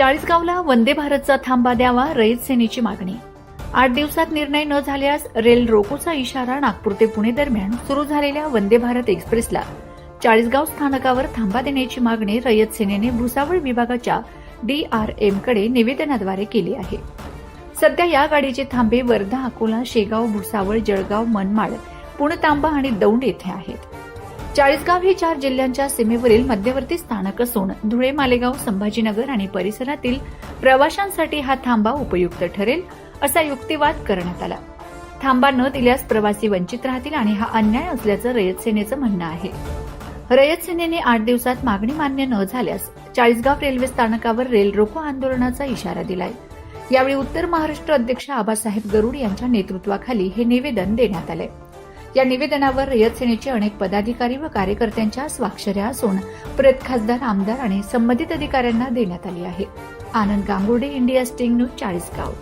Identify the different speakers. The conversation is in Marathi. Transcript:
Speaker 1: चाळीसगावला वंदे भारतचा थांबा द्यावा रयत सेनेची मागणी. आठ दिवसात निर्णय न झाल्यास रेल रोकोचा इशारा नागपूर ते पुणे दरम्यान सुरू झालेल्या वंदे भारत एक्सप्रेसला. चाळीसगाव स्थानकावर थांबा देण्याची मागणी रयत सेनेने भुसावळ विभागाच्या डीआरएमकडे निवेदनाद्वारे केली आहे. सध्या या गाडीचे थांबे वर्धा अकोला शेगाव भुसावळ जळगाव मनमाड पुणतांबा आणि दौंड येथे आहेत. चाळीसगाव हे चार जिल्ह्यांच्या सीमेवरील मध्यवर्ती स्थानक असून धुळे मालेगाव संभाजीनगर आणि परिसरातील प्रवाशांसाठी हा थांबा उपयुक्त ठरेल असा युक्तिवाद करण्यात आला. थांबा न दिल्यास प्रवासी वंचित राहतील आणि हा अन्याय असल्याचं रयत सेनेचं म्हणणं आहे. रयत सेनेने आठ दिवसात मागणी मान्य न झाल्यास चाळीसगाव रेल्वे स्थानकावर रेल रोको आंदोलनाचा इशारा दिलाय. यावेळी उत्तर महाराष्ट्र अध्यक्ष आबासाहेब गरुड यांच्या नेतृत्वाखाली हे निवेदन देण्यात आले या निवेदनावर रयत सेनेचे अनेक पदाधिकारी व कार्यकर्त्यांच्या स्वाक्षऱ्या असून प्रत खासदार आमदार आणि संबंधित अधिकाऱ्यांना देण्यात आली आहे. Anand Gangurde India sting news Chalisgaon.